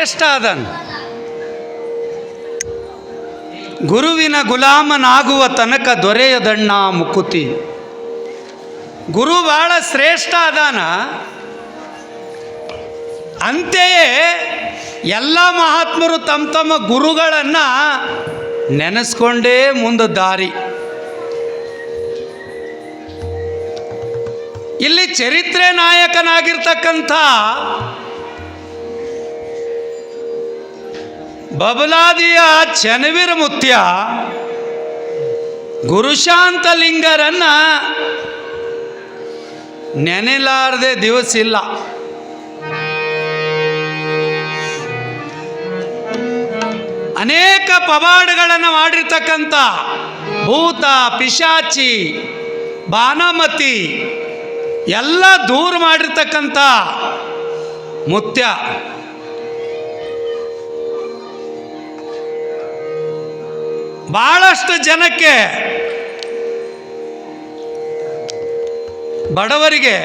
ಶ್ರೇಷ್ಠ ಅದನ್ನು ಗುರುವಿನ ಗುಲಾಮನಾಗುವ ತನಕ ದೊರೆಯದಣ್ಣ ಮುಕುತಿ. ಗುರು ಬಹಳ ಶ್ರೇಷ್ಠ ಅದಾನ ಅಂತೆಯೇ ಎಲ್ಲ ಮಹಾತ್ಮರು ತಮ್ಮ ತಮ್ಮ ಗುರುಗಳನ್ನು ನೆನೆಸ್ಕೊಂಡೇ ಮುಂದೆ ದಾರಿ. ಇಲ್ಲಿ ಚರಿತ್ರೆ ನಾಯಕನಾಗಿರ್ತಕ್ಕಂಥ ಬಬಲಾದಿಯ ಚನವೀರ ಮುತ್ಯ. ಗುರುಶಾಂತಲಿಂಗರನ್ನ ನೆನೆಲಾರದೆ ದಿವಸ ಇಲ್ಲ. ಅನೇಕ ಪವಾಡಗಳನ್ನು ಮಾಡಿರ್ತಕ್ಕಂಥ ಭೂತ, ಪಿಶಾಚಿ, ಬಾನಮತಿ ಎಲ್ಲ ದೂರ ಮಾಡಿರ್ತಕ್ಕಂಥ ಮುತ್ಯ. ಬಹಳಷ್ಟು ಜನಕ್ಕೆ ಬಡವರಿಗೆ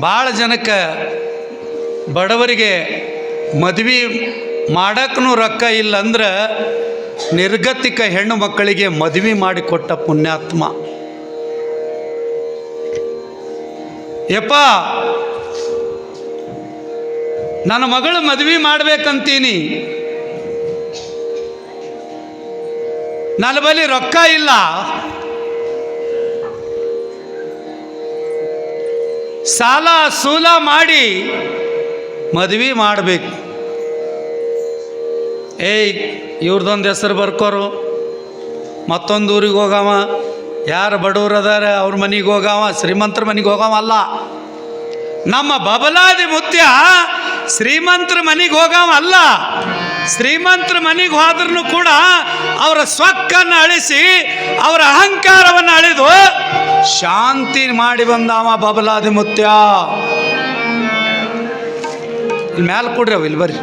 ಭಾಳ ಜನಕ್ಕೆ ಬಡವರಿಗೆ ಮದುವೆ ಮಾಡೋಕ್ಕೂ ರೊಕ್ಕ ಇಲ್ಲಂದ್ರೆ ನಿರ್ಗತಿಕ ಹೆಣ್ಣು ಮಕ್ಕಳಿಗೆ ಮದುವೆ ಮಾಡಿಕೊಟ್ಟ ಪುಣ್ಯಾತ್ಮ. ಯಪ್ಪ, ನನ್ನ ಮಗಳು ಮದುವೆ ಮಾಡ್ಬೇಕಂತೀನಿ. ನನ್ನ ಬಳಿ ರೊಕ್ಕ ಇಲ್ಲ. ಸಾಲ ಸೂಲ ಮಾಡಿ ಮದುವೆ ಮಾಡಬೇಕು. ಏಯ್ ಇವ್ರದ್ದೊಂದು ಹೆಸರು ಬರ್ಕೋರು. ಮತ್ತೊಂದು ಊರಿಗೆ ಹೋಗವ. ಯಾರು ಬಡವ್ರು ಅದಾರ, ಅವ್ರ ಮನೆಗೆ ಹೋಗವ, ಶ್ರೀಮಂತರ ಮನೆಗೆ ಹೋಗವ ಅಲ್ಲ. ನಮ್ಮ ಬಬಲಾದಿ ಮುತ್ಯ ಶ್ರೀಮಂತರ ಮನೆಗೆ ಹೋಗವ ಅಲ್ಲ. ಶ್ರೀಮಂತರ ಮನೆಗೆ ಹೋದ್ರೂ ಕೂಡ ಅವರ ಸ್ವಕ್ಕನ್ನು ಅಳಿಸಿ, ಅವರ ಅಹಂಕಾರವನ್ನು ಅಳಿದು ಶಾಂತಿ ಮಾಡಿ ಬಂದಾಮ ಬಬಲಾದಿ ಮುತ್ಯ. ಇಲ್ಲಿ ಮ್ಯಾಲೆ ಕೊಡ್ರಿ ಅವು, ಇಲ್ಲಿ ಬರ್ರಿ.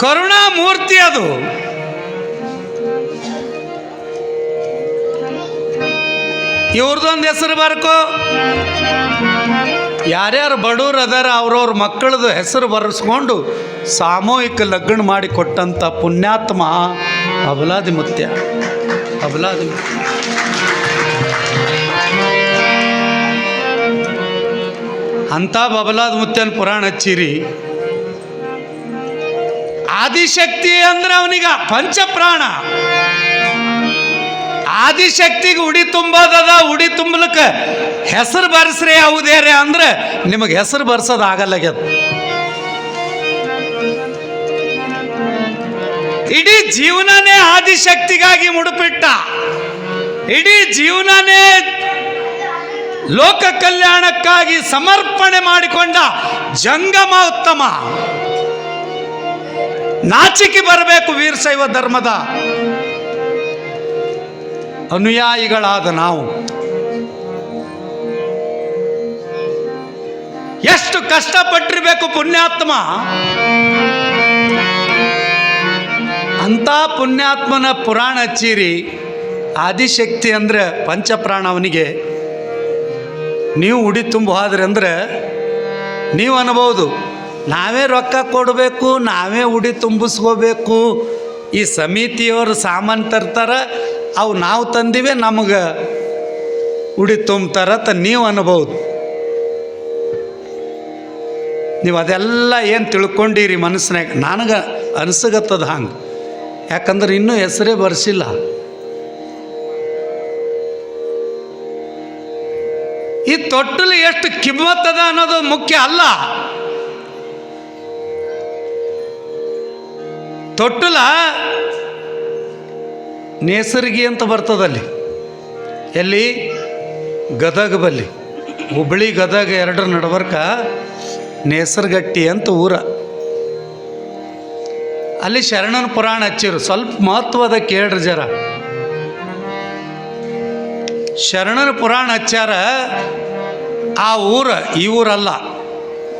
ಕರುಣಾಮೂರ್ತಿ ಅದು. ಇವ್ರದ್ದೊಂದು ಹೆಸರು ಬರ್ಕೋ. ಯಾರ್ಯಾರು ಬಡವ್ರು ಅದಾರ ಅವ್ರವ್ರ ಮಕ್ಕಳದು ಹೆಸರು ಬರೆಸ್ಕೊಂಡು ಸಾಮೂಹಿಕ ಲಗ್ನ ಮಾಡಿ ಕೊಟ್ಟಂಥ ಪುಣ್ಯಾತ್ಮ ಅಬಲಾದಿ ಮುತ್ಯ ಅಬಲಾದಿ. ಅಂಥ ಬಬಲಾದ ಮುತ್ಯನ ಪುರಾಣ ಹಚ್ಚಿರಿ. ಆದಿಶಕ್ತಿ ಅಂದ್ರೆ ಅವನಿಗ ಪಂಚಪ್ರಾಣ. ಆದಿಶಕ್ತಿಗೆ ಉಡಿ ತುಂಬೋದದ, ಉಡಿ ತುಂಬಲಕ್ಕ ಹೆಸರು ಬರ್ಸ್ರಿ ಯಾವುದೇ ಅಂದ್ರೆ ನಿಮಗೆ ಹೆಸರು ಬರ್ಸೋದು ಆಗಲ್ಲಾಗ್ಯದ. ಇಡೀ ಜೀವನನೇ ಆದಿಶಕ್ತಿಗಾಗಿ ಮುಡುಪಿಟ್ಟ. ಇಡೀ ಜೀವನನೇ ಲೋಕ ಕಲ್ಯಾಣಕ್ಕಾಗಿ ಸಮರ್ಪಣೆ ಮಾಡಿಕೊಂಡ ಜಂಗಮ ಉತ್ತಮ ನಾಚಿಕೆ ಬರಬೇಕು ವೀರಶೈವ ಧರ್ಮದ. ಅನುಯಾಯಿಗಳಾದ ನಾವು. ಎಷ್ಟು ಕಷ್ಟಪಟ್ಟಿರಬೇಕು ಪುಣ್ಯಾತ್ಮ. ಅಂಥ ಪುಣ್ಯಾತ್ಮನ ಪುರಾಣ ಚೀರಿ ಆದಿಶಕ್ತಿ ಅಂದ್ರೆ ಪಂಚಪ್ರಾಣ ಅವನಿಗೆ. ನೀವು ಉಡಿ ತುಂಬ ಹೋದ್ರಿ ಅಂದ್ರೆ ನೀವು ಅನ್ಬೋದು, ನಾವೇ ರೊಕ್ಕ ಕೊಡಬೇಕು, ನಾವೇ ಉಡಿ ತುಂಬಿಸ್ಕೋಬೇಕು. ಈ ಸಮಿತಿಯವರು ಸಾಮಾನು ತರ್ತಾರೆ ಅವು ನಾವು ತಂದಿವೆ, ನಮಗೆ ಉಡಿ ತುಂಬ್ತಾರ ಅಂತ ನೀವು ಅನ್ಬೋದು. ನೀವು ಅದೆಲ್ಲ ಏನು ತಿಳ್ಕೊಂಡಿರಿ ಮನಸ್ಸಿನಾಗ? ನನಗೆ ಅನಿಸಗತ್ತದ ಹಂಗೆ. ಯಾಕಂದ್ರೆ ಇನ್ನೂ ಹೆಸರೇ ಬರ್ಸಿಲ್ಲ. ಈ ತೊಟ್ಟಲು ಎಷ್ಟು ಕಿಮ್ಮತ್ತದ ಅನ್ನೋದು ಮುಖ್ಯ ಅಲ್ಲ. ತೊಟ್ಟಲ ನೇಸರ್ಗಿ ಅಂತ ಬರ್ತದಲ್ಲಿ. ಎಲ್ಲಿ? ಗದಗ ಬಲ್ಲಿ. ಹುಬ್ಬಳ್ಳಿ ಗದಗ ಎರಡರ ನಡವರ್ಕ ನೇಸರ್ಗಟ್ಟಿ ಅಂತ ಊರ. ಅಲ್ಲಿ ಶರಣನ ಪುರಾಣ ಹಚ್ಚಿರು. ಸ್ವಲ್ಪ ಮಹತ್ವದ ಕೇಳ್ರಿ ಜರ. ಶರಣನ ಪುರಾಣ ಹಚ್ಚಾರ ಆ ಊರ, ಈ ಊರಲ್ಲ.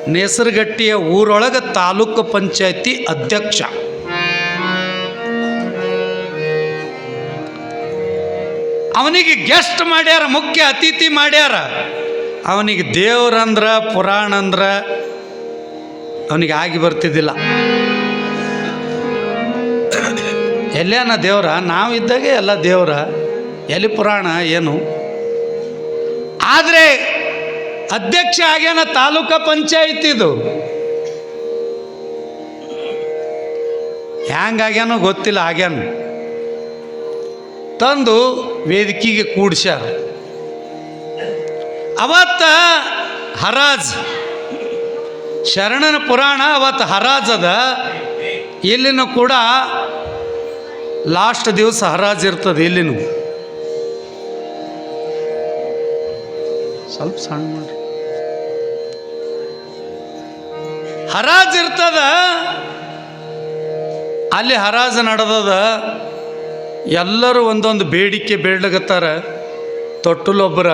ನೇಸರ್ಗಟ್ಟಿಯ ಊರೊಳಗೆ ತಾಲೂಕು ಪಂಚಾಯತಿ ಅಧ್ಯಕ್ಷ. ಅವನಿಗೆ ಗೆಸ್ಟ್ ಮಾಡ್ಯಾರ, ಮುಖ್ಯ ಅತಿಥಿ ಮಾಡ್ಯಾರ. ಅವನಿಗೆ ದೇವ್ರಂದ್ರ ಪುರಾಣ ಅಂದ್ರ ಅವನಿಗೆ ಆಗಿ ಬರ್ತಿದ್ದಿಲ್ಲ. ಎಲ್ಲೇನ ದೇವ್ರ? ನಾವಿದ್ದಾಗೆ ಎಲ್ಲ ದೇವ್ರ. ಎಲ್ಲಿ ಪುರಾಣ, ಏನು? ಆದರೆ ಅಧ್ಯಕ್ಷ ಆಗ್ಯಾನ ತಾಲೂಕಾ ಪಂಚಾಯತ್ ಇದು. ಹ್ಯಾಂಗಾಗ್ಯಾನೋ ಗೊತ್ತಿಲ್ಲ, ಆಗ್ಯಾನ. ತಂದು ವೇದಿಕೆಗೆ ಕೂಡ್ಸ್ಯಾರ. ಅವತ್ತ ಹರಾಜ್, ಶರಣನ ಪುರಾಣ ಅವತ್ತು ಹರಾಜ್ ಅದ. ಇಲ್ಲಿನೂ ಕೂಡ ಲಾಸ್ಟ್ ದಿವಸ ಹರಾಜ್ ಇರ್ತದೆ ಇಲ್ಲಿನೂ. ಸ್ವಲ್ಪ ಸಣ್ಣ ಮಾಡ್ರಿ. ಹರಾಜ್ ಇರ್ತದ, ಅಲ್ಲಿ ಹರಾಜ್ ನಡೆದದ. ಎಲ್ಲರೂ ಒಂದೊಂದು ಬೇಡಿಕೆ ಬೇಡ್ಲಗತ್ತಾರ ತೊಟ್ಟಲೊಬ್ಬರ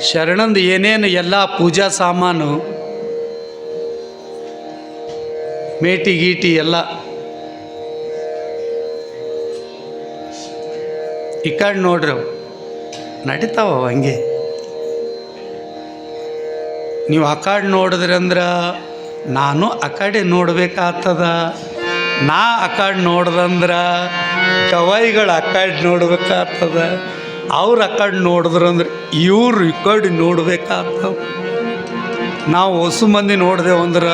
ಶರಣಂದು ಏನೇನು ಎಲ್ಲ ಪೂಜಾ ಸಾಮಾನು, ಮೇಟಿ ಗೀಟಿ ಎಲ್ಲ ಈ ಕಡೆ ನೋಡ್ರಿ ಅವು. ನಡೀತಾವ ಹಂಗೆ? ನೀವು ಆ ನೋಡಿದ್ರೆ ನೋಡಿದ್ರಿ ಅಂದ್ರೆ ನಾನು ಆ ಕಡೆ ನೋಡ್ಬೇಕಾಗ್ತದ. ನಾ ಆ ನೋಡ್ದಂದ್ರೆ ಗವಾಯಿಗಳು ಅಕ್ಕಾಡಿ ಕಡೆ ನೋಡ್ಬೇಕಾಗ್ತದ. ಅವ್ರು ಆ ನೋಡಿದ್ರು ಅಂದ್ರೆ ಇವ್ರು ಈ ಕಡೆ ನೋಡ್ಬೇಕಾಗ್ತದ. ನಾವು ಹೊಸ ಮಂದಿ ನೋಡಿದೆವು ಅಂದ್ರೆ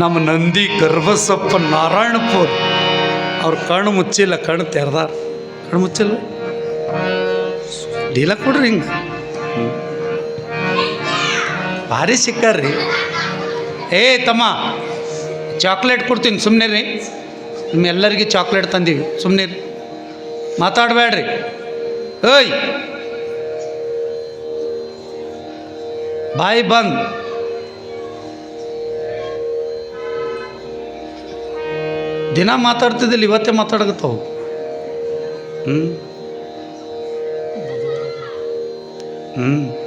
ನಮ್ಮ ನಂದಿ ಗರ್ಭಸಪ್ಪ ನಾರಾಯಣಪುರ. ಅವ್ರ ಕಣ್ಣು ಮುಚ್ಚಿಲ್ಲ, ಕಣ್ಣು ತೆರೆದಾರ. ಕಣ್ಣು ಮುಚ್ಚಿಲ್ಲ? ಡೀಲ ಕೊಡ್ರಿ ಹಿಂಗೆ. ಭಾರಿ ಸಿಕ್ಕಾರ್ರಿ. ಏ ತಮ್ಮ, ಚಾಕ್ಲೇಟ್ ಕೊಡ್ತೀನಿ ಸುಮ್ಮನೆ ರೀ ನಿಮ್ಮೆಲ್ಲರಿಗೆ ಚಾಕ್ಲೇಟ್ ತಂದೀವಿ. ಸುಮ್ಮನೆ ಮಾತಾಡಬೇಡ್ರಿ. ಏಯ್! ಬಾಯಿ ಬಂದ್. ದಿನ ಮಾತಾಡ್ತಿದ್ದಿಲ್ಲ, ಇವತ್ತೇ ಮಾತಾಡಕತ್ತವು. ಹ್ಞೂ ಹ್ಞೂ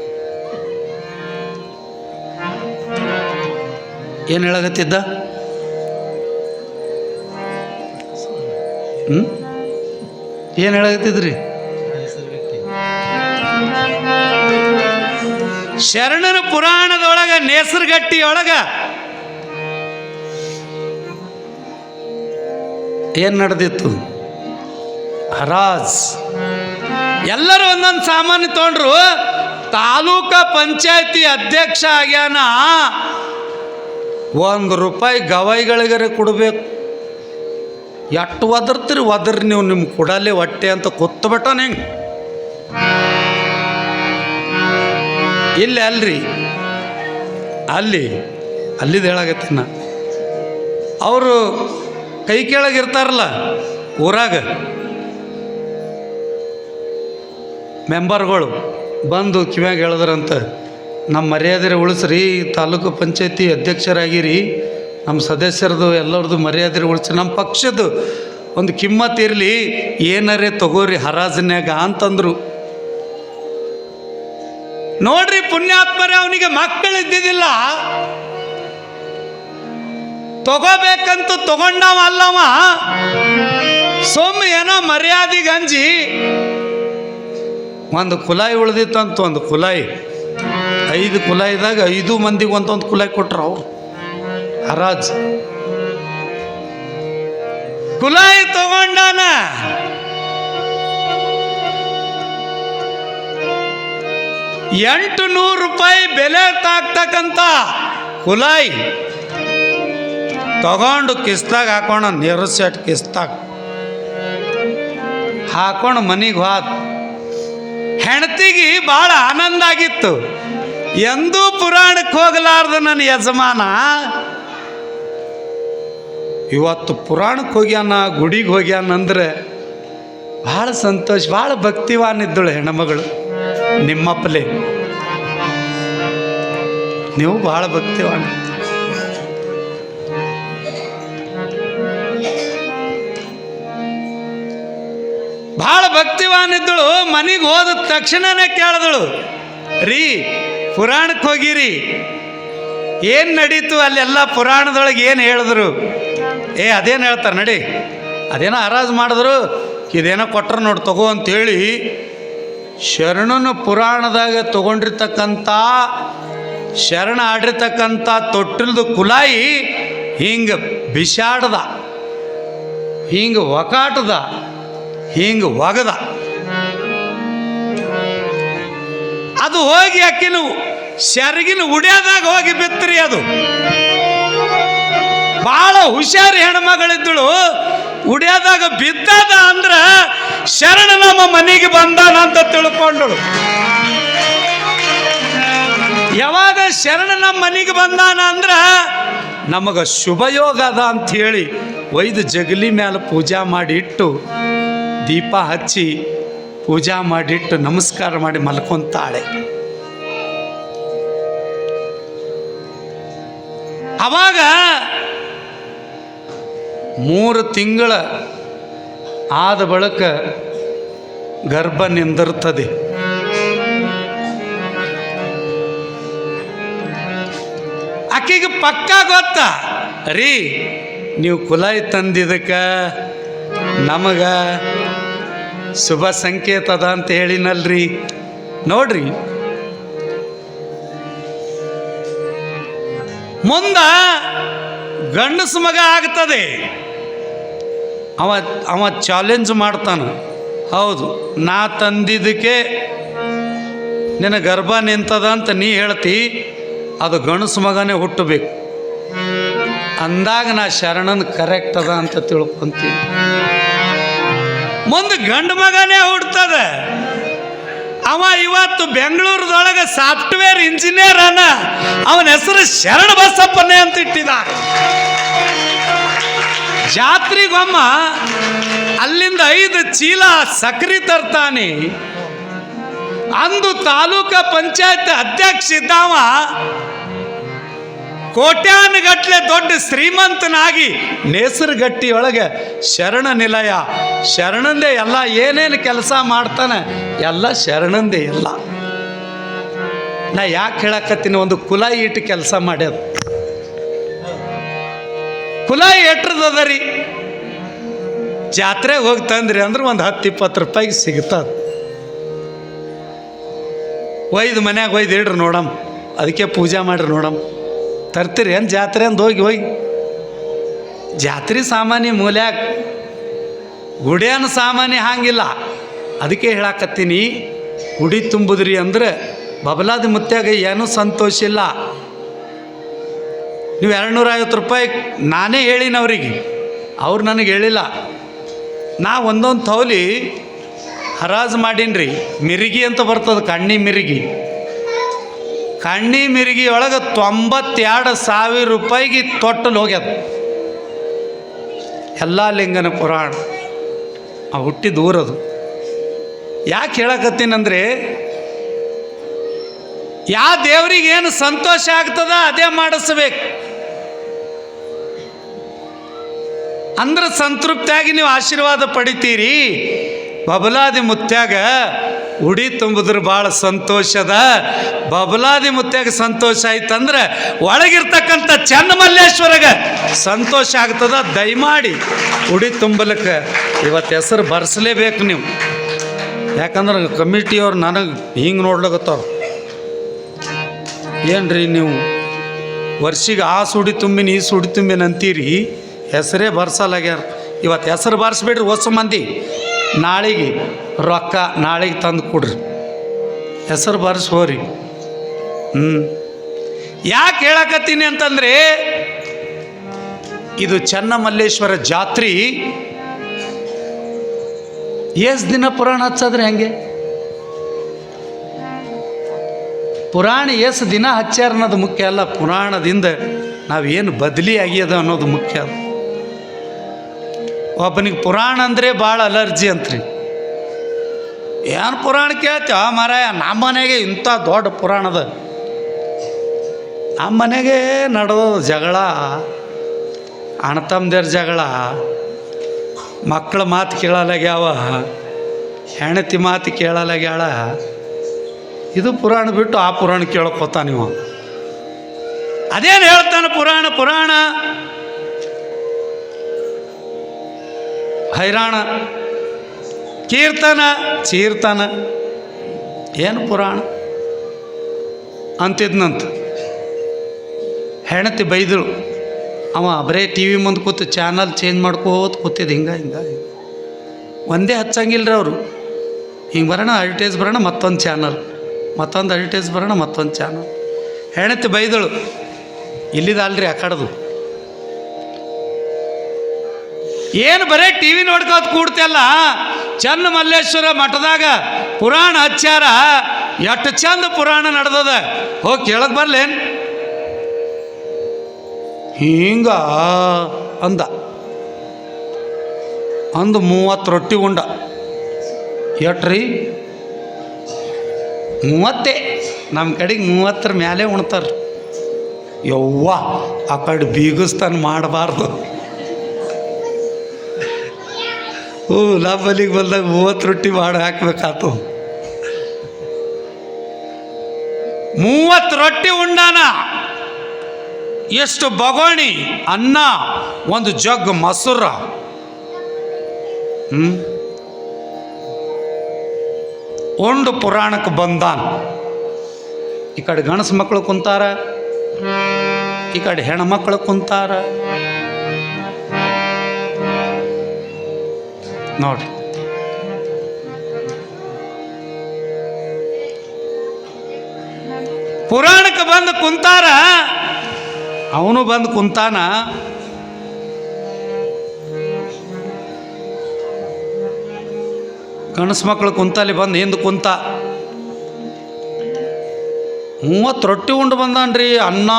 ಏನು ಹೇಳಕತ್ತಿದ್ದ? ಹ್ಞೂ ಏನು ಹೇಳಕತ್ತಿದ್ರಿ? ಶರಣನ ಪುರಾಣದೊಳಗ, ನೇಸರ್ಗಟ್ಟಿಯೊಳಗ ಏನು ನಡೆದಿತ್ತು? ಹರಾಜ್. ಎಲ್ಲರೂ ಒಂದೊಂದು ಸಾಮಾನ್ಯ ತೊಗೊಂಡ್ರು, ತಾಲೂಕಾ ಪಂಚಾಯತಿ ಅಧ್ಯಕ್ಷ ಆಗ್ಯಾನ. ಒಂದು ರೂಪಾಯಿ ಗವಾಯಿಗಳಿಗರೆ ಕೊಡಬೇಕು. ಎಷ್ಟು ಒದರ್ತೀರಿ ಒದರ್ ನೀವು ನಿಮ್ಮ ಕೊಡಲಿ ಹೊಟ್ಟೆ ಅಂತ ಕೊತ್ತಬಿಟ್ಟಾನ ಹೆಂಗೆ? ಇಲ್ಲಿ ಅಲ್ರಿ. ಅಲ್ಲಿ ಅಲ್ಲಿದ್ದು ಹೇಳಾಗತ್ತೀನಿ ಅವರು ಕೈ ಕೆಳಗಿರ್ತಾರಲ್ಲ ಊರಾಗ, ಮೆಂಬರ್ಗಳು ಬಂದು ಕಿವ್ಯಾಗ ಹೇಳಿದ್ರಂತ ನಮ್ಮ ಮರ್ಯಾದೆ ಉಳಿಸ್ರಿ, ತಾಲೂಕು ಪಂಚಾಯತಿ ಅಧ್ಯಕ್ಷರಾಗಿರಿ ನಮ್ಮ ಸದಸ್ಯರದು, ಎಲ್ಲರದು ಮರ್ಯಾದೆ ಉಳಿಸಿ, ನಮ್ಮ ಪಕ್ಷದ್ದು ಒಂದು ಕಿಮ್ಮತ್ತು ಇರಲಿ, ಏನರೇ ತಗೋರಿ ಹರಾಜನ್ಯಾಗ ಅಂತಂದರು. ನೋಡ್ರಿ ಪುಣ್ಯಾತ್ಮರೇ, ಅವನಿಗೆ ಮಕ್ಕಳು ಇದ್ದಿದ್ದಿಲ್ಲ. ತಗೋಬೇಕಂತ ತಗೊಂಡವ ಅಲ್ಲವ. ಸೊಮ್ಮ ಏನೋ ಮರ್ಯಾದೆ ಗಂಜಿ. ಒಂದು ಕುಲಾಯಿ ಉಳ್ದಿತ್ತಂತ ಒಂದು ಕುಲಾಯಿ. ಐದು ಕುಲಾಯಿದಾಗ ಐದು ಮಂದಿಗೆ ಒಂದೊಂದು ಕುಲಾಯಿ ಕೊಟ್ರು ಅವ್ರು. ಹರಾಜ್. ಕುಲಾಯಿ ತಗೊಂಡಾನ? ಎಂಟು ನೂರು ರೂಪಾಯಿ ಬೆಲೆ ತಾಕ್ತಕ್ಕಂಥ ಕುಲಾಯಿ ತಗೊಂಡು ಕಿಸ್ತಾಗ ಹಾಕೋಣ ನೀರು ಸೆಟ್ ಕಿಸ್ತಾಗ. ಹಾಕೊಂಡು ಮನೆಗೆ ಹೋದ ಹೆಂಡತಿಗೆ ಭಾಳ ಆನಂದ ಆಗಿತ್ತು ಎಂದೂ ಪುರಾಣಕ್ಕೆ ಹೋಗಲಾರ್ದು ನನ್ನ ಯಜಮಾನ. ಇವತ್ತು ಪುರಾಣಕ್ಕೆ ಹೋಗ್ಯಾನ, ಗುಡಿಗೆ ಹೋಗ್ಯಾನ ಅಂದರೆ ಭಾಳ ಸಂತೋಷ, ಭಾಳ ಭಕ್ತಿವಾನಿದ್ದಳು ಹೆಣ್ಮಗಳು, ನಿಮ್ಮಪ್ಪಲೆ. ನೀವು ಭಾಳ ಭಕ್ತಿವಾನ. ಭಾಳ ಭಕ್ತಿವಾನಿದ್ದಳು ಮನೆಗೆ ಹೋದ ತಕ್ಷಣನೇ ಕೇಳಿದಳು, ರೀ, ಪುರಾಣಕ್ಕೆ ಹೋಗಿರಿ. ಏನು ನಡೀತು ಅಲ್ಲೆಲ್ಲ ಪುರಾಣದೊಳಗೆ ಏನು ಹೇಳಿದ್ರು? ಏ, ಅದೇನು ಹೇಳ್ತಾರೆ, ನಡಿ. ಅದೇನೋ ಹರಾಜು ಮಾಡಿದ್ರು, ಇದೇನೋ ಕೊಟ್ಟರು ನೋಡಿ, ತಗೋ ಅಂತೇಳಿ ಶರಣನ ಪುರಾಣದಾಗ ತಗೊಂಡಿರ್ತಕ್ಕಂಥ, ಶರಣ ಆಡಿರ್ತಕ್ಕಂಥ ತೊಟ್ಟಿಲ್ದು ಕುಲಾಯಿ ಹಿಂಗೆ ಬಿಸಾಡ್ದ, ಹಿಂಗೆ ಒಕಾಟದ, ಹಿಂಗೆ ಒಗದ. ಅದು ಹೋಗಿ ಅಕ್ಕಿನ ಸೆರಗಿನ ಉಡ್ಯಾದಾಗ ಹೋಗಿ ಬಿತ್ತರಿ ಅದು. ಭಾಳ ಹುಷಾರಿ ಹೆಣ್ಮಗಳಿದ್ದಳು. ಉಡ್ಯಾದಾಗ ಬಿದ್ದದ ಅಂದ್ರ ಶರಣ ನಮ್ಮ ಮನೆಗೆ ಬಂದಾನ ಅಂತ ತಿಳ್ಕೊಂಡಳು. ಯಾವಾಗ ಶರಣ ನಮ್ಮ ಮನೆಗೆ ಬಂದಾನ ಅಂದ್ರ ನಮಗೆ ಶುಭಯೋಗ ಅದ ಅಂತ ಹೇಳಿ ಒಯ್ದು ಜಗಲಿ ಮೇಲೆ ಪೂಜಾ ಮಾಡಿಟ್ಟು ದೀಪ ಹಚ್ಚಿ ಪೂಜಾ ಮಾಡಿಟ್ಟು ನಮಸ್ಕಾರ ಮಾಡಿ ಮಲ್ಕೊಂತಾಳೆ. ಅವಾಗ ಮೂರು ತಿಂಗಳ ಆದ ಬಳಿಕ ಗರ್ಭ ನಿಂದಿರ್ತದೆ. ಆಕೆಗೆ ಪಕ್ಕ ಗೊತ್ತ, ರೀ, ನೀವು ಕುಲಾಯಿ ತಂದಿದ್ದಕ್ಕೆ, ನಮಗ ಶುಭ ಸಂಕೇತ ಅದ ಅಂತ ಹೇಳಿನಲ್ರಿ. ನೋಡ್ರಿ, ಮುಂದ ಗಂಡಸು ಮಗ ಆಗ್ತದೆ. ಅವ ಅವ ಚಾಲೆಂಜ್ ಮಾಡ್ತಾನೆ. ಹೌದು, ನಾ ತಂದಿದ್ದಕ್ಕೆ ನಿನ್ನ ಗರ್ಭ ನಿಂತದ ಅಂತ ನೀ ಹೇಳ್ತಿ, ಅದು ಗಣಸು ಮಗನೇ ಹುಟ್ಟಬೇಕು. ಅಂದಾಗ ನಾ ಶರಣನ್ ಕರೆಕ್ಟ್ ಅದ ಅಂತ ತಿಳ್ಕೊಂತೀನಿ. ಮುಂದೆ ಗಂಡು ಮಗನೇ ಹುಡ್ತದ ಅವ ಇವತ್ತು ಬೆಂಗಳೂರದೊಳಗೆ ಸಾಫ್ಟ್ವೇರ್ ಇಂಜಿನಿಯರ್ ಅನ್ನ ಅವನ ಹೆಸರು ಶರಣ ಬಸಪ್ಪನೇ ಅಂತ ಇಟ್ಟಿದ್ದಾರೆ ಜಾತ್ರೆಗೊಮ್ಮ ಅಲ್ಲಿಂದ ಐದು ಚೀಲ ಸಕ್ರಿ ತರ್ತಾನೆ. ಅಂದು ತಾಲೂಕಾ ಪಂಚಾಯತ್ ಅಧ್ಯಕ್ಷ ಇದ್ದಾವ ಕೋಟ್ಯಾನುಗಟ್ಲೆ ದೊಡ್ಡ ಶ್ರೀಮಂತನಾಗಿ ನೇಸರಗಟ್ಟಿಯೊಳಗೆ ಶರಣ ನಿಲಯ. ಶರಣಂದೇ ಎಲ್ಲ ಏನೇನು ಕೆಲಸ ಮಾಡ್ತಾನೆ? ಎಲ್ಲ ಶರಣಂದೇ ಎಲ್ಲ ನಾ ಯಾಕೆ ಹೇಳಕತ್ತೀನಿ? ಒಂದು ಕುಲ ಇಟ್ಟು ಕೆಲಸ ಮಾಡ್ಯದ ಕುಲಾಯಿ ಎಟ್ರದದ ರೀ? ಜಾತ್ರೆಗೆ ಹೋಗಿ ತಂದ್ರಿ ಅಂದ್ರೆ ಒಂದು ಹತ್ತು ಇಪ್ಪತ್ತು ರೂಪಾಯಿಗೆ ಸಿಗ್ತದ. ಒಯ್ದು ಮನ್ಯಾಗ ಒಯ್ದು ಇಡ್ರಿ ನೋಡಮ್. ಅದಕ್ಕೆ ಪೂಜೆ ಮಾಡ್ರಿ ನೋಡಮ್. ತರ್ತೀರಿ ಏನು ಜಾತ್ರೆ ಅಂದ್ ಹೋಗಿ ಹೋಗಿ. ಜಾತ್ರೆ ಸಾಮಾನ್ಯ ಮೂಲ್ಯಾಗ ಗುಡಿಯನ್ನು ಸಾಮಾನ್ಯ ಹಾಂಗಿಲ್ಲ. ಅದಕ್ಕೆ ಹೇಳಾಕತ್ತೀನಿ. ಗುಡಿ ತುಂಬುದ್ರಿ ಅಂದ್ರೆ ಬಬಲಾದ ಮುತ್ಯಾಗ ಏನೂ ಸಂತೋಷ ಇಲ್ಲ. ನೀವು ಎರಡುನೂರ ಐವತ್ತು ರೂಪಾಯಿ ನಾನೇ ಹೇಳಿನ ಅವರಿಗೆ. ಅವ್ರು ನನಗೆ ಹೇಳಿಲ್ಲ. ನಾ ಒಂದೊಂದು ತೌಲಿ ಹರಾಜು ಮಾಡೀನಿ ಮಿರಿಗಿ ಅಂತ ಬರ್ತದೆ ಕಣ್ಣಿ ಮಿರಿಗಿ. ಕಣ್ಣಿ ಮಿರಿಗಿ ಒಳಗೆ ತೊಂಬತ್ತೆರಡು ಸಾವಿರ ರೂಪಾಯಿಗೆ ತೊಟ್ಟಲು ಹೋಗ್ಯದ. ಎಲ್ಲ ಲಿಂಗನ ಪುರಾಣ. ಆ ಹುಟ್ಟಿ ದೂರದು ಯಾಕೆ ಹೇಳಕತ್ತೀನಂದ್ರೆ ಯಾವ ದೇವ್ರಿಗೆ ಏನು ಸಂತೋಷ ಆಗ್ತದ ಅದೇ ಮಾಡಿಸ್ಬೇಕು. ಅಂದ್ರೆ ಸಂತೃಪ್ತಿಯಾಗಿ ನೀವು ಆಶೀರ್ವಾದ ಪಡಿತೀರಿ. ಬಬಲಾದಿ ಮುತ್ಯಾಗ ಉಡಿ ತುಂಬಿದ್ರೆ ಭಾಳ ಸಂತೋಷದ ಬಬಲಾದಿ ಮುತ್ಯಾಗ ಸಂತೋಷ ಆಯ್ತಂದ್ರೆ ಒಳಗಿರ್ತಕ್ಕಂಥ ಚನ್ನಮಲ್ಲೇಶ್ವರಗ ಸಂತೋಷ ಆಗ್ತದ. ದಯಮಾಡಿ ಉಡಿ ತುಂಬಲಕ್ಕೆ ಇವತ್ತು ಹೆಸರು ಬರ್ಸಲೇಬೇಕು ನೀವು. ಯಾಕಂದ್ರೆ ಕಮಿಟಿಯವ್ರು ನನಗೆ ಹಿಂಗೆ ನೋಡ್ಲಾಗತ್ತವ್ರು ಏನ್ರಿ ನೀವು? ವರ್ಷಿಗೆ ಆ ಸುಡಿ ತುಂಬಿನ ಈ ಸುಡಿ ತುಂಬಿನ ಅಂತೀರಿ? ಹೆಸರೇ ಬರ್ಸಲಾಗ್ಯಾರ. ಇವತ್ತು ಹೆಸರು ಬಾರಿಸ್ಬಿಡ್ರಿ ಹೊಸ ಮಂದಿ. ನಾಳೆಗೆ ರೊಕ್ಕ ನಾಳೆಗೆ ತಂದು ಕೊಡ್ರಿ. ಹೆಸರು ಬಾರಿಸಿ ಹೋರಿ. ಹ್ಞೂ ಯಾಕೆ ಹೇಳಕತ್ತೀನಿ ಅಂತಂದರೆ, ಇದು ಚನ್ನಮಲ್ಲೇಶ್ವರ ಜಾತ್ರೆ. ಎಷ್ಟು ದಿನ ಪುರಾಣ ಹಚ್ಚೋದ್ರಿ ಹೆಂಗೆ? ಪುರಾಣ ಎಷ್ಟು ದಿನ ಹಚ್ಚಾರ ಅನ್ನೋದು ಮುಖ್ಯ ಅಲ್ಲ. ಪುರಾಣದಿಂದ ನಾವೇನು ಬದಲಿ ಆಗ್ಯದ ಅನ್ನೋದು ಮುಖ್ಯ ಒಬ್ಬನಿಗೆ ಪುರಾಣ ಅಂದರೆ ಭಾಳ ಅಲರ್ಜಿ ಅಂತ್ರಿ. ಏನು ಪುರಾಣ ಕೇಳ್ತೀವ ಮಾರಾಯ ನಮ್ಮ ಮನೆಗೆ ಇಂಥ ದೊಡ್ಡ ಪುರಾಣದ ನಮ್ಮ ಮನೆಗೆ ನಡೆದ ಜಗಳ ಅಣ್ಣತಮ್ಮದೇರ ಜಗಳ, ಮಕ್ಕಳ ಮಾತು ಕೇಳಲಾಗ್ಯಾವ ಹೆಣತಿ ಮಾತು ಕೇಳಲಾಗ್ಯಾಳ. ಇದು ಪುರಾಣ ಬಿಟ್ಟು ಆ ಪುರಾಣ ಕೇಳಕೋತ ನೀವು ಅದೇನು ಹೇಳ್ತಾನೆ ಪುರಾಣ ಪುರಾಣ? ಹೈರಾಣ. ಕೀರ್ತನ, ಚೀರ್ತನ, ಏನು ಪುರಾಣ? ಅಂತಿದ್ನಂತ. ಹೆಣತಿ ಬೈದಳು ಅವ ಬರೇ ಟಿ ವಿ ಮುಂದೆ ಕೂತು ಚಾನಲ್ ಚೇಂಜ್ ಮಾಡ್ಕೋತ ಕೂತಿದ್ದು ಹಿಂಗೆ ಹಿಂಗೆ ಒಂದೇ ಹಚ್ಚಂಗಿಲ್ಲ ಅವರು. ಹಿಂಗೆ ಬರೋಣ ಅಡ್ವರ್ಟೈಸ್ ಬರೋಣ, ಮತ್ತೊಂದು ಚಾನಲ್. ಮತ್ತೊಂದು ಅಡ್ವರ್ಟೈಸ್ ಬರೋಣ, ಮತ್ತೊಂದು ಚಾನಲ್. ಹೆಣತಿ ಬೈದಳು ಇಲ್ಲಿದಲ್ರಿ ಆ ಕಡದು. ಏನು ಬರೇ ಟಿ ವಿ ನೋಡ್ಕೋತ ಕೂಡ್ತಿಯಲ್ಲ? ಚನ್ನ ಮಲ್ಲೇಶ್ವರ ಮಠದಾಗ ಪುರಾಣ ಹಚ್ಚಾರ ಎಷ್ಟು ಚಂದ ಪುರಾಣ ನಡೆದದ. ಹೋಗಿ ಕೇಳಕ್ ಬರ್ಲೇನ್? ಹಿಂಗ ಅಂದ. ಅಂದು ಮೂವತ್ತು ರೊಟ್ಟಿ ಉಂಡ. ಎಟ್ರಿ? ಮೂವತ್ತೇ. ನಮ್ಮ ಕಡೆಗೆ ಮೂವತ್ತರ ಮೇಲೆ ಉಣ್ತಾರೆ. ಯವ್ವ, ಆ ಕಡೆ ಬೀಗಸ್ತಾನ ಮಾಡಬಾರ್ದು. ಹ್ಞೂ ನಮ್ಮಲ್ಲಿಗೆ ಬಂದಾಗ ಮೂವತ್ತು ರೊಟ್ಟಿ ಮಾಡಿ ಹಾಕ್ಬೇಕಾತು. ಮೂವತ್ತು ರೊಟ್ಟಿ ಉಂಡಾನ? ಎಷ್ಟು ಬಗೋಣಿ, ಅನ್ನ, ಒಂದು ಜಗ್ ಮೊಸರ. ಹ್ಞೂ ಪುರಾಣಕ್ಕೆ ಬಂದಾನ. ಈ ಕಡೆ ಗಣಸು ಮಕ್ಕಳು ಕುಂತಾರ, ಈ ಕಡೆ ಹೆಣ್ಮಕ್ಳು ಕುಂತಾರ. ನೋಡ್ರಿ. ಪುರಾಣಕ್ಕೆ ಬಂದು ಕುಂತಾರ? ಅವನು ಬಂದು ಕುಂತಾನ? ಗಣಸು ಮಕ್ಕಳು ಕುಂತಲ್ಲಿ ಬಂದು ಹಿಂದೆ ಕುಂತ. ಮೂವತ್ತು ರೊಟ್ಟಿ ಉಂಡು ಬಂದನ್ರಿ, ಅನ್ನ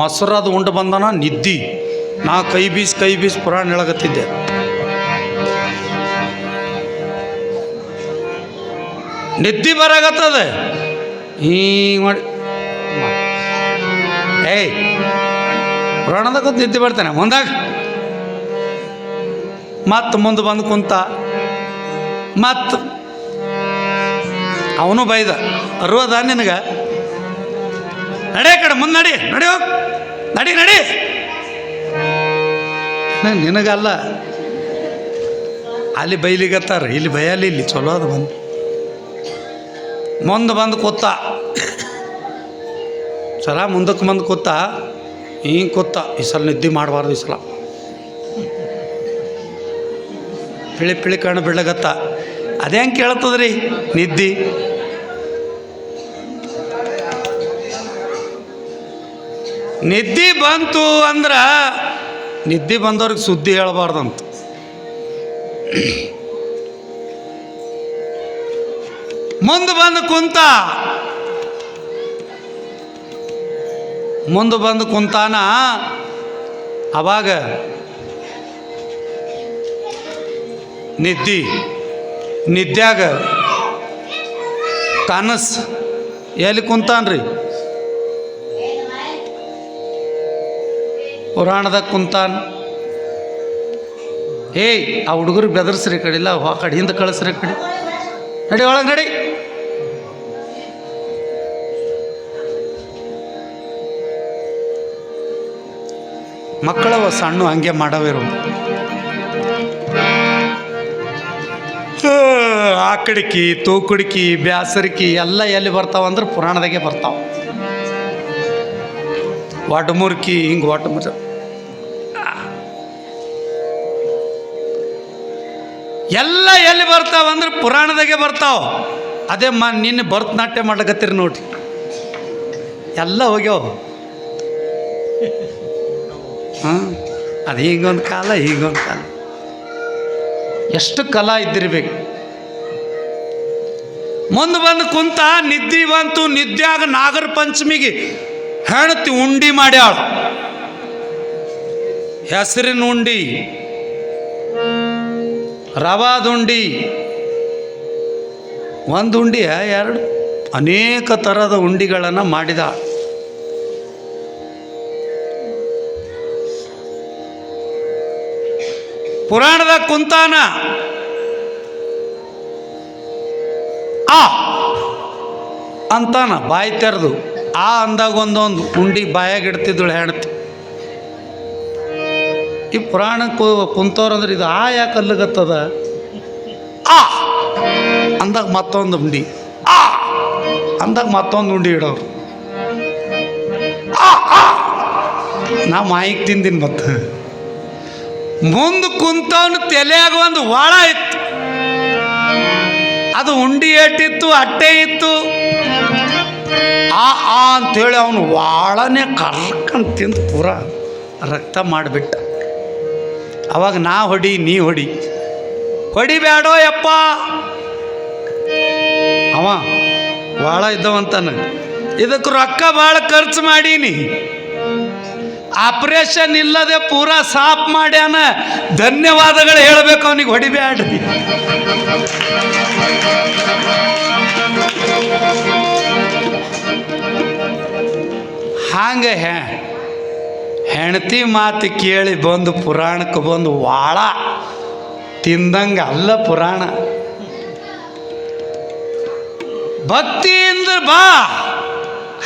ಮಸರದು ಉಂಡು ಬಂದಾನ, ನಿದ್ದಿ. ನಾ ಕೈ ಬೀಸ್ ಕೈ ಬೀಸ್ ಪುರಾಣ ಹೇಳಕತ್ತಿದ್ದೆ. ನಿದ್ದಿ ಬರಾಗತ್ತದ ಈ ಮಾಡಿ ಏಯ್ ಪ್ರಾಣದ ಕೂತ್ ನಿದ್ದೆ ಬರ್ತಾನೆ. ಮುಂದಾಗ. ಮತ್ತೆ ಮುಂದೆ ಬಂದು ಕುಂತ. ಮತ್ತು ಅವನು ಬೈದ. ಅರ್ವದ ನಿನಗ. ನಡೆ ಕಡೆ, ಮುಂದೆ ನಡಿ. ನಡೆಯೋ ನಡಿ ನಡಿ. ನಿನಗಲ್ಲ. ಅಲ್ಲಿ ಬೈಲಿಗತ್ತಾರ. ಇಲ್ಲಿ ಬಯಲಿ ಇಲ್ಲಿ. ಚಲೋ ಅದು ಬಂದು. ಮುಂದೆ ಬಂದು ಕೂತ. ಸಲ ಮುಂದಕ್ಕೆ ಬಂದು ಕೂತ ಹಿಂಗೆ ಕೂತ. ಈ ಸಲ ನಿದ್ದೆ ಮಾಡಬಾರ್ದು ಈ ಸಲ. ಪಿಳಿ ಪಿಳಿ ಕಣ್ಣು ಬೀಳಗತ್ತ ಅದೇ ಹಂಗೆ ಕೇಳ್ತದ್ರಿ ನಿದ್ದೆ? ನಿದ್ದೆ ಬಂತು ಅಂದ್ರೆ ನಿದ್ದೆ ಬಂದವ್ರಿಗೆ ಸುದ್ದಿ ಹೇಳಬಾರ್ದಂತ. ಮುಂದೆ ಬಂದು ಕುಂತ. ಮುಂದೆ ಬಂದು ಕುಂತಾನ. ಅವಾಗ ನಿದ್ದಿ. ನಿದ್ಯಾಗ ಕನಸ್ ಎಲ್ಲಿ ಕುಂತಾನ್ರಿ? ಪುರಾಣದಾಗ ಕುಂತಾನ. ಏಯ್, ಆ ಹುಡುಗರು ಬೆದರ್ಸ್ರಿ ಕಡಿಲ್ಲ ಆ ಕಡೆ ಹಿಂದೆ ಕಳಿಸ್ರಿ ಕಡೆ. ನಡಿ ಒಳಗೆ ನಡಿ. ಮಕ್ಕಳವ ಸಣ್ಣ, ಹಂಗೆ ಮಾಡವಿರು ಆಕಡಿಕಿ, ತೂಕುಡಿಕಿ, ಬ್ಯಾಸರಿಕಿ ಎಲ್ಲ ಎಲ್ಲಿ ಬರ್ತಾವ ಅಂದ್ರೆ ಪುರಾಣದಾಗೆ ಬರ್ತಾವ. ವಾಟಮೂರ್ಕಿ, ಹಿಂಗೆ ವಾಟಮುರ್ ಎಲ್ಲ ಎಲ್ಲಿ ಬರ್ತಾವ ಅಂದ್ರೆ ಪುರಾಣದಾಗೆ ಬರ್ತಾವ. ಅದೇ ಮಾ, ನಿನ್ನೆ ಭರತನಾಟ್ಯ ಮಾಡ್ಲಕತ್ತೀರಿ ನೋಡ್ರಿ. ಎಲ್ಲ ಹೋಗ್ಯಾವ. ಅದು ಹೀಗೊಂದು ಕಾಲ ಹೀಗೊಂದು ಕಾಲ. ಎಷ್ಟು ಕಲಾ ಇದ್ದಿರ್ಬೇಕು. ಮುಂದೆ ಬಂದು ಕುಂತ ನಿದ್ದೆ ಬಂತು ನಿದ್ಯಾಗ ನಾಗರ ಪಂಚಮಿಗೆ ಹೆಣತಿ ಉಂಡಿ ಮಾಡ್ಯಾಳು. ಹೆಸರಿನ ಉಂಡಿ ರವಾದುಂಡಿ ಒಂದು ಉಂಡಿಯ ಎರಡು ಅನೇಕ ಥರದ ಉಂಡಿಗಳನ್ನು ಮಾಡಿದ ಪುರಾಣದಾಗ ಕುಂತಾನ. ಆ ಅಂತಾನ ಬಾಯಿ ತೆರೆದು, ಆ ಅಂದಾಗ ಒಂದೊಂದು ಉಂಡಿ ಬಾಯಾಗ ಇಡ್ತಿದ್ದಳು ಹೆಣ್ತಿ ಈ ಪುರಾಣ ಕುಂತವ್ರಂದ್ರೆ ಇದು ಆ ಯಾಕೆ ಅಲ್ಲಗತ್ತದ? ಆ ಅಂದಾಗ ಮತ್ತೊಂದು ಉಂಡಿ. ಆ ಅಂದಾಗ ಮತ್ತೊಂದು ಉಂಡಿ ಇಡೋರು. ನಾ ಮಾಯಿಗೆ ತಿಂದಿನ ಮತ್ತೆ. ಮುಂದೆ ಕುಂತವನು ತಲೆಯಾಗ ಒಂದು ವಾಳ ಇತ್ತು. ಅದು ಉಂಡಿ ಏಟಿತ್ತು, ಅಟ್ಟೆ ಇತ್ತು. ಆ ಆ ಅಂತೇಳಿ ಅವನು ವಾಳನೆ ಕರ್ಕೊಂಡು ತಿಂದು ಪೂರ ರಕ್ತ ಮಾಡಿಬಿಟ್ಟ. ಅವಾಗ ನಾ ಹೊಡಿ, ನೀ ಹೊಡಿ. ಹೊಡಿಬೇಡೋ ಯಪ್ಪ. ಅವ, ವಾಳ ಇದ್ದವಂತಾನ. ಇದಕ್ಕೆ ರೊಕ್ಕ ಭಾಳ ಖರ್ಚು ಮಾಡೀನಿ. ಆಪರೇಷನ್ ಇಲ್ಲದೆ ಪೂರಾ ಸಾಫ್ ಮಾಡ್ಯಾನ. ಧನ್ಯವಾದಗಳು ಹೇಳಬೇಕು ಅವನಿಗೆ ಹೊಡಿಬೇಡ್ರಿ ಹಾಂಗ ಹೆಂಡತಿ ಮಾತು ಕೇಳಿ ಬಂದು ಪುರಾಣಕ್ಕೆ ಬಂದು ವಾಳ. ತಿಂದಂಗೆ ಅಲ್ಲ ಪುರಾಣ. ಭಕ್ತಿಯಿಂದ ಬಾ.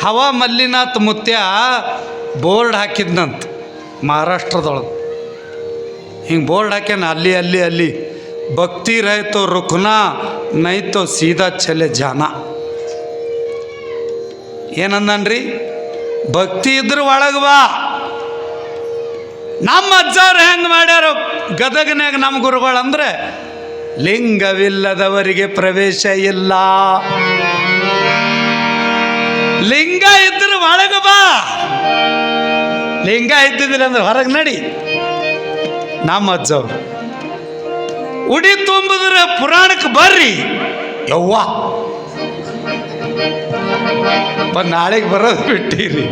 ಹವಾ ಮಲ್ಲಿನಾಥ್ ಮುತ್ಯ ಬೋರ್ಡ್ ಹಾಕಿದ್ನಂತ ಮಹಾರಾಷ್ಟ್ರದೊಳಗೆ. ಹಿಂಗೆ ಬೋರ್ಡ್ ಹಾಕ್ಯಾನ, ಅಲ್ಲಿ ಅಲ್ಲಿ ಅಲ್ಲಿ. ಭಕ್ತಿ ರೈತೋ ರುಕ್ನ, ನೈತೋ ಸೀದಾ ಚಲೆ ಜಾನ. ಏನಂದನ್ರಿ? ಭಕ್ತಿ ಇದ್ರ ಒಳಗೆ ಬಾ. ನಮ್ಮ ಅಜ್ಜವ್ರು ಹೆಂಗೆ ಮಾಡ್ಯಾರ ಗದಗನ್ಯಾಗ ನಮ್ಮ ಗುರುಗಳು ಅಂದ್ರೆ, ಲಿಂಗವಿಲ್ಲದವರಿಗೆ ಪ್ರವೇಶ ಇಲ್ಲ. ಲಿಂಗ ಇದ್ರ ಒಳಗೆ ಬಾ. ಲಿಂಗ ಇದ್ದಿದ್ದಿಲ್ಲ ಅಂದ್ರೆ ಹೊರಗೆ ನಡಿ. ನಮ್ಮ ಅಜ್ಜವ್ರು ಉಡಿ ತುಂಬಿದ್ರೆ ಪುರಾಣಕ್ಕೆ ಬರ್ರಿ. ಯವ್ವ. ನಾಳೆಗೆ ಬರೋದು ಬಿಟ್ಟಿರಿ.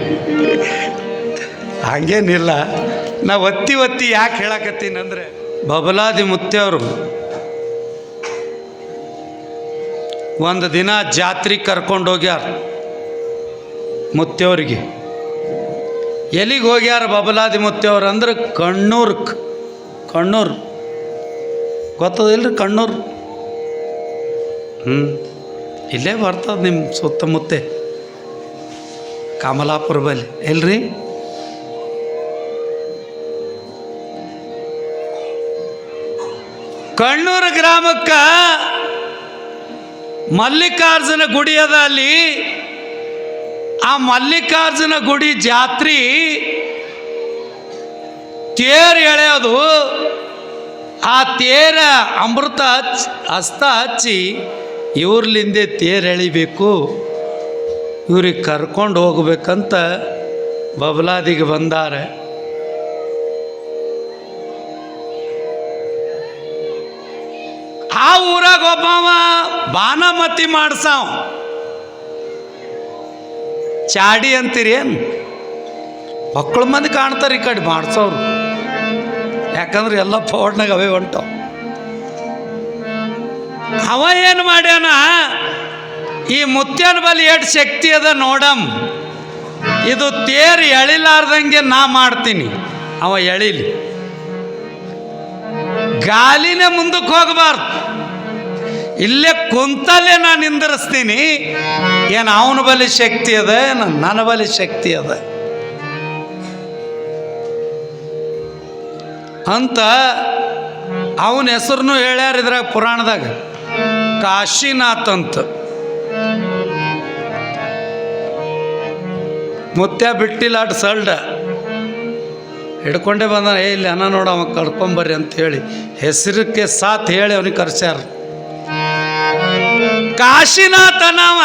ಹಂಗೇನಿಲ್ಲ. ನಾ ಒತ್ತಿ ಒತ್ತಿ ಯಾಕೆ ಹೇಳಕತ್ತೀನಿ ಅಂದರೆ, ಬಬಲಾದಿ ಮುತ್ತೆಯವರು ಒಂದು ದಿನ ಜಾತ್ರೆ ಕರ್ಕೊಂಡೋಗ್ಯಾರ ಮುತ್ತೆಯವ್ರಿಗೆ ಎಲ್ಲಿಗೆ ಹೋಗ್ಯಾರ ಬಬಲಾದಿ ಮುತ್ತೆಯವ್ರು ಅಂದ್ರೆ ಕಣ್ಣೂರ್ ಕಣ್ಣೂರು. ಗೊತ್ತದಿಲ್ರಿ ಕಣ್ಣೂರು? ಹ್ಞೂ ಇಲ್ಲೇ ಬರ್ತದೆ ನಿಮ್ಮ ಸುತ್ತಮುತ್ತೆ. ಕಮಲಾಪುರ ಬಲ್ಲಿ. ಎಲ್ರಿ? ಕಣ್ಣೂರು ಗ್ರಾಮಕ್ಕೆ ಮಲ್ಲಿಕಾರ್ಜುನ ಗುಡಿ ಅದ ಅಲ್ಲಿ. ಆ ಮಲ್ಲಿಕಾರ್ಜುನ ಗುಡಿ ಜಾತ್ರೆ ತೇರು ಎಳೆಯೋದು, ಆ ತೇರ ಅಮೃತ ಹಚ್ಚಿ, ಹಸ್ತ ಹಚ್ಚಿ ಇವ್ರಲಿಂದೆ ತೇರು ಎಳಿಬೇಕು, ಇವ್ರಿಗೆ ಕರ್ಕೊಂಡು ಹೋಗ್ಬೇಕಂತ ಬಬಲಾದಿಗೆ ಬಂದಾರೆ. ಆ ಊರಾಗ ಒಬ್ಬವ ಬಾನಮತಿ ಮಾಡ್ಸಾವ ಚಾಡಿ ಅಂತೀರಿ ಏನು? ಮಕ್ಕಳು ಮಂದಿ ಕಾಣ್ತಾರೆ ಈ ಕಡೆ ಮಾಡ್ಸೋರು. ಯಾಕಂದ್ರೆ ಎಲ್ಲ ಪೌಡ್ನಾಗ ಅವೇ ಹೊಂಟವು ಅವ ಏನು ಮಾಡ್ಯಾನ? ಈ ಮುತ್ಯನ ಬಲಿ ಎಷ್ಟು ಶಕ್ತಿ ಅದ ನೋಡಮ್. ಇದು ತೇರು ಎಳಿಲಾರ್ದಂಗೆ ನಾ ಮಾಡ್ತೀನಿ. ಅವ ಎಳಿಲಿ. ಗಾಲಿನೇ ಮುಂದಕ್ಕೆ ಹೋಗಬಾರ್ದು. ಇಲ್ಲೇ ಕುಂತಲ್ಲೇ ನಾನು ನಿಂದಿರಿಸ್ತೀನಿ. ಏನು ಅವನ ಬಲಿ ಶಕ್ತಿ ಅದ ನನ್ನ ಬಲಿ ಶಕ್ತಿ ಅದ? ಅಂತ ಅವನ ಹೆಸರನ್ನು ಹೇಳ್ಯಾರ ಇದ್ರಾಗ ಪುರಾಣದಾಗ. ಕಾಶಿನಾಥ್ ಅಂತ ಮುತ್ಯ ಬಿಟ್ಟಿಲ್ಲ ಅಟ್ ಸಲ್ಡ ಹಿಡ್ಕೊಂಡೇ ಬಂದ ಏ, ಇಲ್ಲಿ ಅನ್ನ ನೋಡ, ಅವ ಕರ್ಕೊಂಬರ್ರಿ ಅಂತ ಹೇಳಿ. ಹೆಸರಕ್ಕೆ ಸಾಥ್ ಹೇಳಿ ಅವನಿಗೆ ಕರ್ಸ್ಯಾರ. ಕಾಶಿನಾಥನವ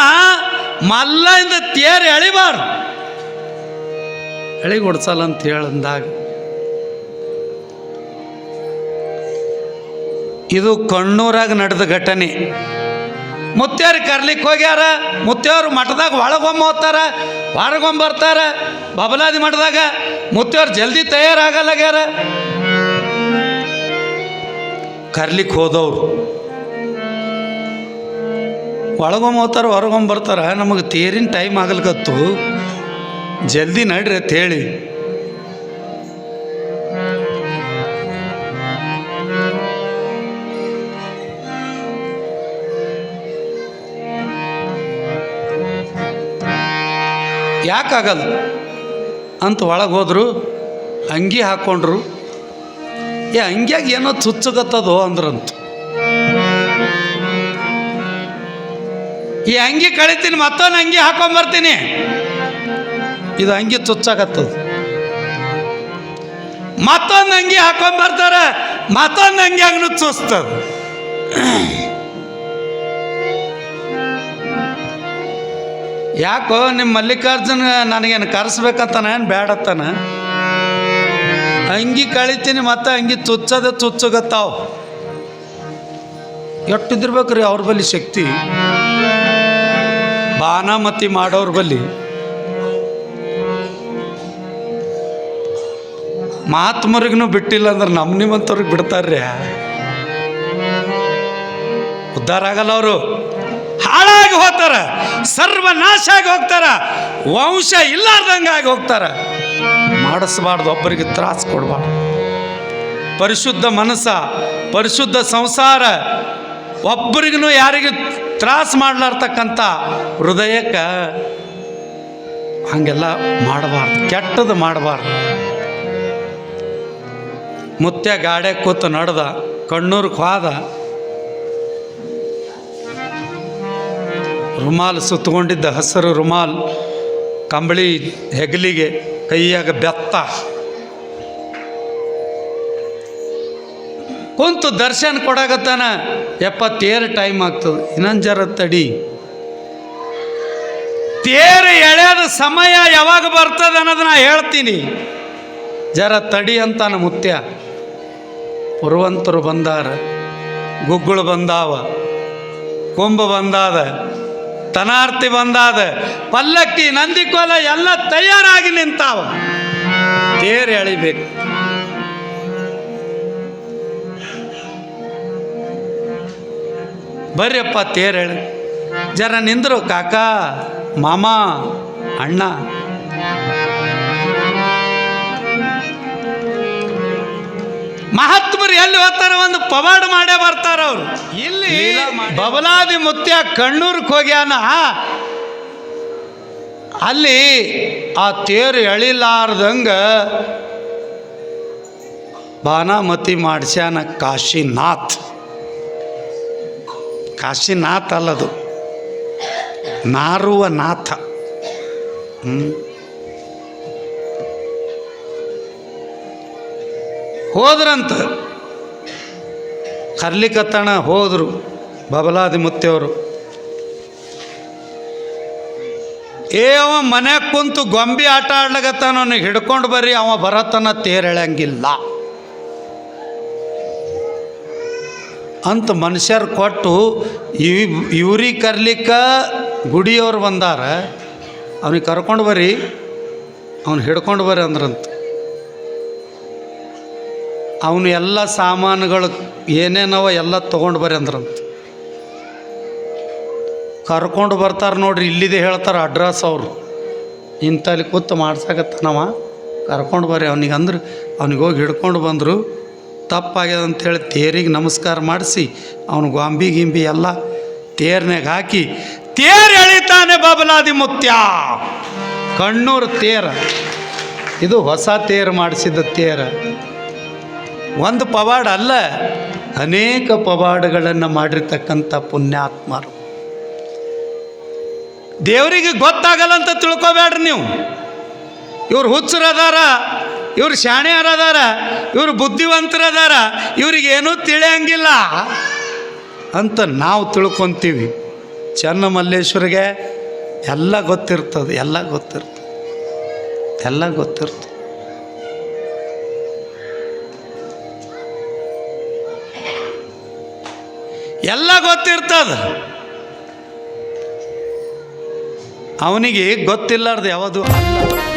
ಮಲ್ಲಿಂದ ತೇರು ಎಳಿಬಾರ್ದು. ಎಳಿ ಕೊಡ್ಸಲ್ಲ ಅಂತ ಹೇಳಂದಾಗ ಇದು ಕಣ್ಣೂರಾಗ ನಡೆದ ಘಟನೆ. ಮುತ್ಯಾರು ಕರ್ಲಿಕ್ಕೆ ಹೋಗ್ಯಾರ ಮುತ್ಯಾರು ಮಠದಾಗ ಒಳಗೊಮ್ಮ ಹೋಗ್ತಾರ ಹೊರಗೊಂಬ ಬರ್ತಾರ, ಬಬಲಾದಿ ಮಠದಾಗ ಮುತ್ಯಾರು ಜಲ್ದಿ ತಯಾರಾಗಲ್ಲಾಗ್ಯಾರ ಕರ್ಲಿಕ್ಕೆ ಹೋದವ್ರು. ಒಳಗೊಮ್ಮ ಹೊರಗೊಂಬರ್ತಾರ ನಮಗೆ ತೇರಿನ ಟೈಮ್ ಆಗಲ್ಕತ್ತು. ಜಲ್ದಿ ನಡ್ರಿ ಅಂತ ಹೇಳಿ. ಯಾಕಾಗಲ್ಲ? ಅಂತ ಒಳಗೆ ಹೋದರು, ಅಂಗಿ ಹಾಕ್ಕೊಂಡ್ರು ಏ, ಅಂಗಿಯಾಗಿ ಏನೋ ಚುಚ್ಚುಗತ್ತದೋ ಅಂದ್ರಂತ. ಈ ಅಂಗಿ ಕಳಿತೀನಿ, ಮತ್ತೊಂದು ಅಂಗಿ ಹಾಕೊಂಬರ್ತೀನಿ. ಇದು ಅಂಗಿ ಚುಚ್ಚಾಕತ್ತದ ಮತ್ತೊಂದು ಅಂಗಿ ಹಾಕೊಂಬರ್ತಾರೆ, ಮತ್ತೊಂದು ಅಂಗಿ ಹಂಗನು ಚುಸ್ತದ ಯಾಕೋ ನಿಮ್ಮ ಮಲ್ಲಿಕಾರ್ಜುನ ನನಗೇನು ಕರೆಸ್ಬೇಕಂತಾನ ಏನು ಬೇಡತ್ತಾನ ಅಂಗಿ ಕಳಿತೀನಿ, ಮತ್ತೆ ಅಂಗಿ ಚುಚ್ಚದ ಚುಚ್ಚಗತ್ತಾವ. ಎಷ್ಟಿದಿರ್ಬೇಕ್ರಿ ಅವ್ರ ಬಳಿ ಶಕ್ತಿ? ಬಾನಾಮತಿ ಮಾಡೋರ್ ಬಲ್ಲಿ ಮಹಾತ್ಮರಿಗೂ ಬಿಟ್ಟಿಲ್ಲ ಅಂದ್ರೆ ನಮ್ಮ ನಿಮ್ಮಂಥವ್ರಿಗೆ ಬಿಡ್ತಾರ್ರಿ. ಉದ್ಧಾರ ಆಗಲ್ಲ ಅವರು. ಹಾಳಾಗಿ ಹೋಗ್ತಾರ. ಸರ್ವನಾಶ ಆಗಿ ಹೋಗ್ತಾರ. ವಂಶ ಇಲ್ಲಾರ್ದಂಗೆ ಆಗಿ ಹೋಗ್ತಾರ. ಮಾಡಿಸ್ಬಾರ್ದು, ಒಬ್ಬರಿಗೆ ತ್ರಾಸ ಕೊಡಬಾರ್ದು. ಪರಿಶುದ್ಧ ಮನಸ್ಸ, ಪರಿಶುದ್ಧ ಸಂಸಾರ ಒಬ್ಬರಿಗೂ ಯಾರಿಗೂ ತ್ರಾಸ ಮಾಡ್ಲಾರ್ತಕ್ಕಂಥ ಹೃದಯಕ್ಕೆ ಹಾಗೆಲ್ಲ ಮಾಡಬಾರ್ದು, ಕೆಟ್ಟದ್ದು ಮಾಡಬಾರ್ದು. ಮುತ್ಯ ಗಾಡೆ ಕೂತು ನಡೆದ ಕಣ್ಣೂರು ಹೋದ. ರುಮಾಲ್ ಸುತ್ತಕೊಂಡಿದ್ದ ಹಸಿರು ರುಮಾಲ್ ಕಂಬಳಿ ಹೆಗಲಿಗೆ ಕೈಯಾಗ ಬೆತ್ತ. ಕುಂತು ದರ್ಶನ ಕೊಡಾಗತ್ತಾನ ಯಪ್ಪ ತೇರು ಟೈಮ್ ಆಗ್ತದೆ. ಇನ್ನೊಂದು ಜರ ತಡಿ. ತೇರು ಎಳೆಯೋದು ಸಮಯ ಯಾವಾಗ ಬರ್ತದೆ ಅನ್ನೋದು ನಾ ಹೇಳ್ತೀನಿ. ಜರ ತಡಿ ಅಂತಾನ ಮುತ್ಯ. ಪುರುವಂತರು ಬಂದಾರ. ಗುಗ್ಗುಳು ಬಂದಾವ. ಕುಂಭ ಬಂದಾದ. ತನಾರ್ತಿ ಬಂದಾದ. ಪಲ್ಲಕ್ಕಿ, ನಂದಿಕೋಲ ಎಲ್ಲ ತಯಾರಾಗಿ ನಿಂತಾವ. ತೇರು ಎಳಿಬೇಕು. ಬರ್ರಿಯಪ್ಪ ತೇರು ಹೇಳಿ. ಜರ ನಿಂದ್ರು ಕಾಕ ಮಾಮ ಅಣ್ಣ. ಮಹಾತ್ಮರು ಎಲ್ಲಿ ಹೋಗ್ತಾರ ಒಂದು ಪವಾಡ ಮಾಡೇ ಬರ್ತಾರ ಅವರು. ಇಲ್ಲಿ ಬಬಲಾದಿ ಮುತ್ಯ ಕಣ್ಣೂರ್ಗೆ ಹೋಗ್ಯಾನ. ಅಲ್ಲಿ ಆ ತೇರು ಎಳಿಲಾರ್ದಂಗ ಬಾನಾಮತಿ ಮಾಡಿಸ್ಯಾನ ಕಾಶಿನಾಥ್. ಕಾಶಿನಾಥ್ ಅಲ್ಲದು. ನಾರುವ ನಾಥ. ಹೋದ್ರಂತ. ಕರ್ಲಿಕತ್ತಣ ಹೋದರು ಬಬಲಾದಿ ಮುತ್ತೆಯವರು ಏ ಅವ ಮನ್ಯಾಗ ಕುಂತು ಗೊಂಬೆ ಆಟ ಆಡ್ಲಿಕತ್ತಾನ ಅವ್ನಿಗೆ ಹಿಡ್ಕೊಂಡು ಬರ್ರಿ, ಅವ ಬರತನ ತೇರೆಳಂಗಿಲ್ಲ. ಅಂತ ಮನುಷ್ಯರು ಕೊಟ್ಟು ಇವ್, ಇವ್ರಿಗೆ ಕರ್ಲಿಕ್ಕ ಗುಡಿಯವ್ರು ಬಂದಾರ, ಅವ್ನಿಗೆ ಕರ್ಕೊಂಡು ಬರ್ರಿ, ಅವ್ನು ಹಿಡ್ಕೊಂಡು ಬರ್ರಿ ಅಂದ್ರಂತ. ಅವನು ಎಲ್ಲ ಸಾಮಾನುಗಳು ಏನೇನವ ಎಲ್ಲ ತೊಗೊಂಡು ಬರ್ರಿ ಅಂದ್ರಂತ. ಕರ್ಕೊಂಡು ಬರ್ತಾರೆ ನೋಡ್ರಿ, ಇಲ್ಲಿದೆ ಹೇಳ್ತಾರೆ ಅಡ್ರೆಸ್ ಅವರು. ಇಂಥಲ್ಲಿ ಕೂತು ಮಾಡ್ಸಕತ್ತನವ, ಕರ್ಕೊಂಡು ಬರ್ರಿ, ಅವ್ನಿಗೆ ಅಂದ್ರೆ, ಅವ್ನಿಗೆ ಹೋಗಿ ಹಿಡ್ಕೊಂಡು ಬಂದರು. ತಪ್ಪಾಗ್ಯದ ಅಂತೇಳಿ ತೇರಿಗೆ ನಮಸ್ಕಾರ ಮಾಡಿಸಿ, ಅವನು ಗೊಂಬಿ ಗಿಂಬಿ ಎಲ್ಲ ತೇರ್ನಾಗ ಹಾಕಿ, ತೇರು ಎಳಿತಾನೆ ಬಬಲಾದಿ ಮುತ್ಯ. ಕಣ್ಣೂರು ತೇರ, ಇದು ಹೊಸ ತೇರು ಮಾಡಿಸಿದ ತೇರ. ಒಂದು ಪವಾಡ ಅಲ್ಲ, ಅನೇಕ ಪವಾಡಗಳನ್ನು ಮಾಡಿರ್ತಕ್ಕಂಥ ಪುಣ್ಯಾತ್ಮರು. ದೇವರಿಗೆ ಗೊತ್ತಾಗಲ್ಲ ಅಂತ ತಿಳ್ಕೊಬೇಡ್ರಿ ನೀವು. ಇವ್ರು ಹುಚ್ಚರದಾರ ಇವ್ರು ಶಾಣೆಯರದಾರ ಇವ್ರು ಬುದ್ಧಿವಂತರದಾರ? ಇವ್ರಿಗೆ ಏನೂ ತಿಳಿಯಂಗಿಲ್ಲ. ಅಂತ ನಾವು ತಿಳ್ಕೊತೀವಿ. ಚನ್ನಮಲ್ಲೇಶ್ವರಿಗೆ ಎಲ್ಲ ಗೊತ್ತಿರ್ತದೆ ಎಲ್ಲ ಗೊತ್ತಿರ್ತದೆ. ಎಲ್ಲ ಗೊತ್ತಿರ್ತದೆ. ಎಲ್ಲ ಗೊತ್ತಿರ್ತದ. ಅವನಿಗೆ ಗೊತ್ತಿಲ್ಲಾರ್ದು ಯಾವುದು ಅಲ್ಲ.